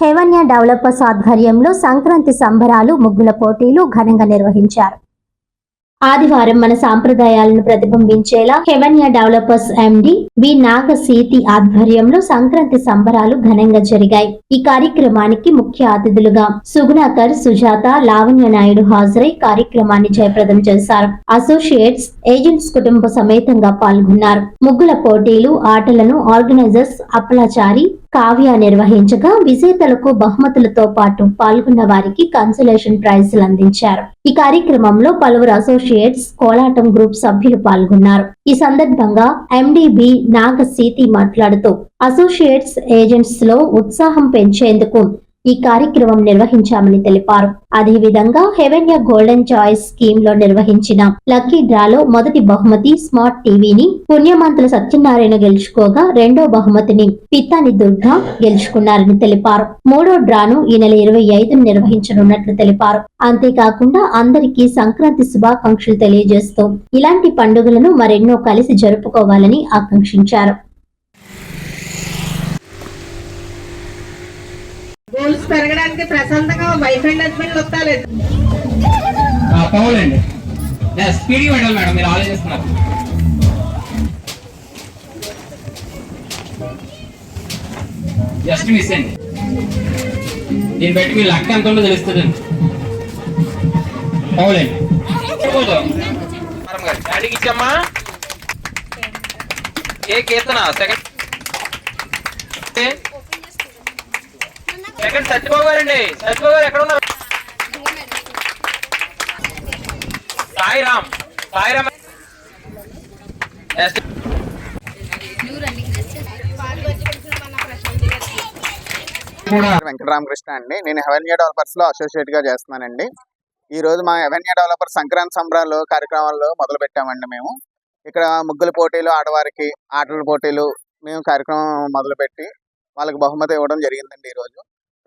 హేవన్య developers ఆధ్వర్యంలో సంక్రాంతి సంబరాలు ముగ్గుల పోటీలు ఘనంగా నిర్వహించారు. ఆదివారం మన సాంప్రదాయాలను ప్రతిబింబించేలా హెవన్య డెవలపర్స్ ఎండి వి నాగసీతి ఆధ్వర్యంలో సంక్రాంతి సంబరాలు ఘనంగా జరిగాయి. ఈ కార్యక్రమానికి ముఖ్య అతిథులుగా సుగుణాకర్ సుజాత లావణ్య నాయుడు హాజరై కార్యక్రమాన్ని జయప్రదం చేశారు. అసోసియేట్స్ ఏజెంట్స్ కుటుంబ సమేతంగా పాల్గొన్నారు. ముగ్గుల పోటీలు ఆటలను ఆర్గనైజర్స్ అప్పలాచారి కావ్య నిర్వహించగా విజేతలకు బహుమతులతో పాటు పాల్గొన్న వారికి కన్సలేషన్ ప్రైజులు అందించారు. ఈ కార్యక్రమంలో పలువురు అసోసియేట్స్ కోలాటం గ్రూప్ సభ్యులు పాల్గొన్నారు. ఈ సందర్భంగా ఎండిబి నాగసీతి మాట్లాడుతూ అసోసియేట్స్ ఏజెంట్స్లో ఉత్సాహం పెంచేందుకు ఈ కార్యక్రమం నిర్వహించామని తెలిపారు. అదేవిధంగా హెవెన్య గోల్డెన్ చాయిస్ స్కీమ్లో నిర్వహించిన లక్కీ డ్రాలో మొదటి బహుమతి స్మార్ట్ టీవీని పుణ్యమంతుల సత్యనారాయణ గెలుచుకోగా రెండో బహుమతిని పిత్తాని దుర్గా గెలుచుకున్నారని తెలిపారు. మూడో డ్రాను ఈ నెల ఇరవై ఐదును నిర్వహించనున్నట్లు తెలిపారు. అంతేకాకుండా అందరికీ సంక్రాంతి శుభాకాంక్షలు తెలియజేస్తూ ఇలాంటి పండుగలను మరెన్నో కలిసి జరుపుకోవాలని ఆకాంక్షించారు. గోల్స్ పెరగడానికి ప్రశాంతంగా వైఫ్ అండ్ హస్బెండ్ వస్తాలి పౌలండి స్పీడ్గా పెట్టాలి మేడం మీరు ఆలోచిస్తున్నారు. జస్ట్ మిస్ అండి. దీన్ని బట్టి మీ లక్ ఎంత ఉందో తెలుస్తుందండి. పౌలండి డాడీకి ఇచ్చమ్మా. ఏ కీర్తన? సెకండ్. సెకండ్ సత్యబాబు గారండి సత్యబాబు గారు ఎక్కడ ఉన్నారు? సాయిరామ్. సాయిరామ్. వెంకటరామకృష్ణ అండి. నేను హెవెన్యా డెవలపర్స్లో అసోసియేట్గా చేస్తున్నానండి. ఈ రోజు మా హెవెన్యా డెవలపర్ సంక్రాంతి సంబరాలు కార్యక్రమాలు మొదలు పెట్టామండి మేము. ఇక్కడ ముగ్గుల పోటీలు ఆడవారికి ఆటల పోటీలు మేము కార్యక్రమం మొదలుపెట్టి వాళ్ళకి బహుమతి ఇవ్వడం జరిగిందండి ఈ రోజు.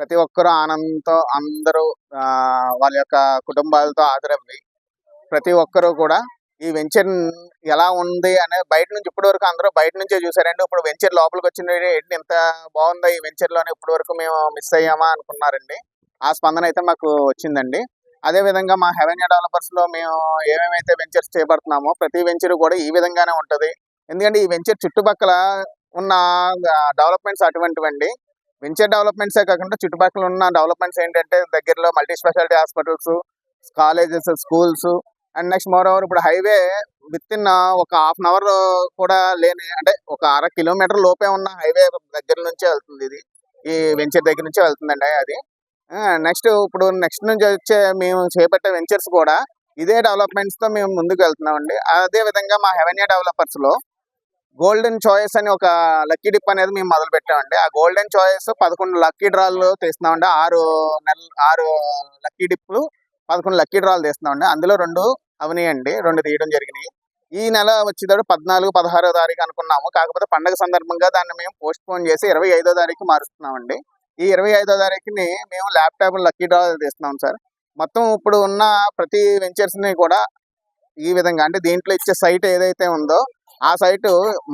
ప్రతి ఒక్కరూ ఆనందంతో అందరూ ఆ, వాళ్ళ యొక్క కుటుంబాలతో ఆదరవి ప్రతి ఒక్కరూ కూడా ఈ వెంచర్ ఎలా ఉంది అనే బయట నుంచి ఇప్పటి వరకు అందరూ బయట నుంచే చూసారండి ఇప్పుడు వెంచర్ లోపలికి వచ్చిన ఏంటి ఇంత బాగుందా ఈ వెంచర్లోనే ఇప్పటి వరకు మేము మిస్ అయ్యామా అనుకున్నారండి. ఆ స్పందన అయితే మాకు వచ్చిందండి. అదే విధంగా మా హెవెన్యా డెవలపర్స్లో మేము ఏమేమైతే వెంచర్స్ చేపడుతున్నామో ప్రతి వెంచర్ కూడా ఈ విధంగానే ఉంటది. ఎందుకంటే ఈ వెంచర్ చుట్టుపక్కల ఉన్న డెవలప్మెంట్స్ అటువంటివండి. వెంచర్ డెవలప్మెంట్స్ కాకుండా చుట్టుపక్కల ఉన్న డెవలప్మెంట్స్ ఏంటంటే దగ్గరలో multi speciality hospitals colleges schools and next more over ఇప్పుడు హైవే విత్ ఇన్ ఒక హాఫ్ అన్ అవర్ కూడా లేని అంటే ఒక అర కిలోమీటర్ లోపే ఉన్న హైవే దగ్గర నుంచే వెళ్తుంది ఇది. ఈ వెంచర్ దగ్గర నుంచే వెళ్తుందండి అది. నెక్స్ట్ ఇప్పుడు నెక్స్ట్ నుంచి వచ్చే మేము చేపట్టే వెంచర్స్ కూడా ఇదే డెవలప్మెంట్స్తో మేము ముందుకు వెళ్తున్నామండి. అదే విధంగా మా హెవెన్యా డెవలపర్స్లో గోల్డెన్ చాయిస్ అని ఒక లక్కీ డిప్ అనేది మేము మొదలు పెట్టామండి. ఆ గోల్డెన్ చాయిస్ పదకొండు లక్కీ డ్రాలు తీస్తున్నామండి. ఆరు నెల ఆరు లక్కీ డిప్లు పదకొండు లక్కీ డ్రాలు తీస్తున్నామండి. అందులో రెండు అవనియండి. రెండు తీయడం జరిగినాయి. ఈ నెల వచ్చేటప్పుడు పద్నాలుగు పదహారో తారీఖు అనుకున్నాము. కాకపోతే పండగ సందర్భంగా దాన్ని మేము పోస్ట్ పోన్ చేసి ఇరవై ఐదో తారీఖు మారుస్తున్నామండి. ఈ ఇరవై ఐదో తారీఖుని మేము ల్యాప్టాప్ లక్కీ డ్రా తీస్తున్నాం సార్. మొత్తం ఇప్పుడు ఉన్న ప్రతి వెంచర్స్ని కూడా ఈ విధంగా అంటే దీంట్లో ఇచ్చే సైట్ ఏదైతే ఉందో ఆ సైట్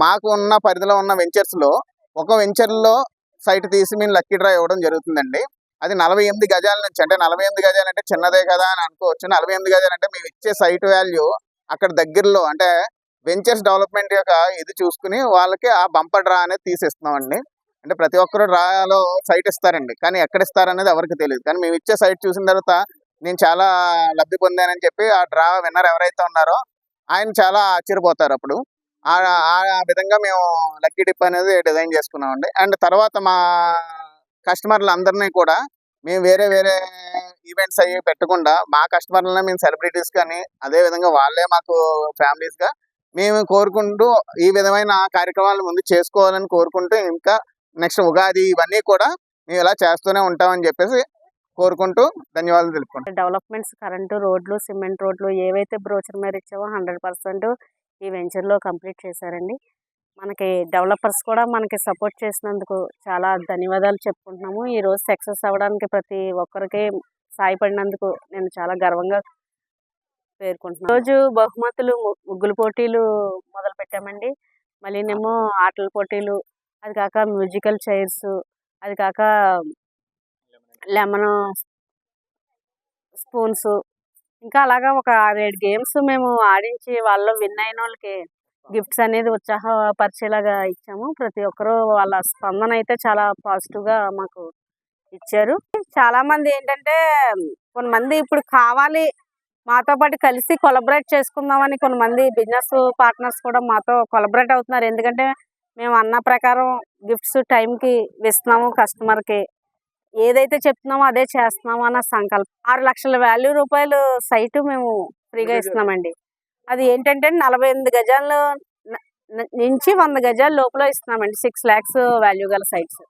మాకు ఉన్న పరిధిలో ఉన్న వెంచర్స్లో ఒక వెంచర్లో సైట్ తీసి మేము లక్కీ డ్రా ఇవ్వడం జరుగుతుందండి. అది నలభై ఎనిమిది గజాల నుంచి అంటే నలభై ఎనిమిది గజాలు అంటే చిన్నదే కదా అని అనుకోవచ్చు. నలభై ఎనిమిది గజాలు అంటే మేము ఇచ్చే సైట్ వాల్యూ అక్కడ దగ్గరలో అంటే వెంచర్స్ డెవలప్మెంట్ యొక్క ఇది చూసుకుని వాళ్ళకి ఆ బంపర్ డ్రా అనేది తీసిస్తున్నామండి. అంటే ప్రతి ఒక్కరు డ్రాలో సైట్ ఇస్తారండి. కానీ ఎక్కడ ఇస్తారనేది ఎవరికి తెలియదు. కానీ మేము ఇచ్చే సైట్ చూసిన తర్వాత నేను చాలా లబ్ధి పొందానని చెప్పి ఆ డ్రా విన్నర్ ఎవరైతే ఉన్నారో ఆయన చాలా ఆశ్చర్యపోతారు అప్పుడు. ఆ విధంగా మేము లక్కీ డిప్ అనేది డిజైన్ చేసుకున్నామండి. అండ్ తర్వాత మా కస్టమర్లు అందరినీ కూడా మేము వేరే వేరే ఈవెంట్స్ అవి పెట్టకుండా మా కస్టమర్లనే మేము సెలబ్రిటీస్ కానీ అదే విధంగా వాళ్ళే మాకు ఫ్యామిలీస్గా మేము కోరుకుంటూ ఈ విధమైన కార్యక్రమాలు ముందు చేసుకోవాలని కోరుకుంటూ ఇంకా నెక్స్ట్ ఉగాది ఇవన్నీ కూడా మేము ఇలా చేస్తూనే ఉంటామని చెప్పేసి కోరుకుంటూ ధన్యవాదాలు తెలుపుకుంటాం డెవలప్మెంట్స్ కరెంటు రోడ్లు సిమెంట్ రోడ్లు ఏవైతే బ్రోచర్ మీద ఇచ్చావో హండ్రెడ్ పర్సెంట్ ఈ వెంచర్లో కంప్లీట్ చేశారండి. మనకి డెవలపర్స్ కూడా మనకి సపోర్ట్ చేసినందుకు చాలా ధన్యవాదాలు చెప్పుకుంటున్నాము. ఈ రోజు సక్సెస్ అవ్వడానికి ప్రతి ఒక్కరికి సాయపడినందుకు నేను చాలా గర్వంగా పేర్కొంటున్నాను. రోజు బహుమతులు ముగ్గులు పోటీలు మొదలు పెట్టామండి. మళ్ళీనేమో ఆటల పోటీలు అది కాక మ్యూజికల్ చైర్స్ అది కాక లెమన్ స్పూన్స్ ఇంకా అలాగా ఒక ఆరేడు గేమ్స్ మేము ఆడించి వాళ్ళు విన్ అయిన వాళ్ళకి గిఫ్ట్స్ అనేది ఉత్సాహపరిచేలాగా ఇచ్చాము. ప్రతి ఒక్కరూ వాళ్ళ స్పందన అయితే చాలా పాజిటివ్గా మాకు ఇచ్చారు. చాలా మంది ఏంటంటే కొంతమంది ఇప్పుడు కావాలి మాతో పాటు కలిసి కొలబరేట్ చేసుకుందామని కొంతమంది బిజినెస్ పార్ట్నర్స్ కూడా మాతో కొలబరేట్ అవుతున్నారు. ఎందుకంటే మేము అన్న ప్రకారం గిఫ్ట్స్ టైంకి ఇస్తున్నాము కస్టమర్కి. ఏదైతే చెప్తున్నామో అదే చేస్తున్నాము అన్న సంకల్పం. ఆరు లక్షల వాల్యూ రూపాయలు సైటు మేము ఫ్రీగా ఇస్తున్నామండి. అది ఏంటంటే నలభై ఎనిమిది గజాలు నుంచి వంద గజాల లోపల ఇస్తున్నామండి. సిక్స్ ల్యాక్స్ వాల్యూ గల సైట్స్.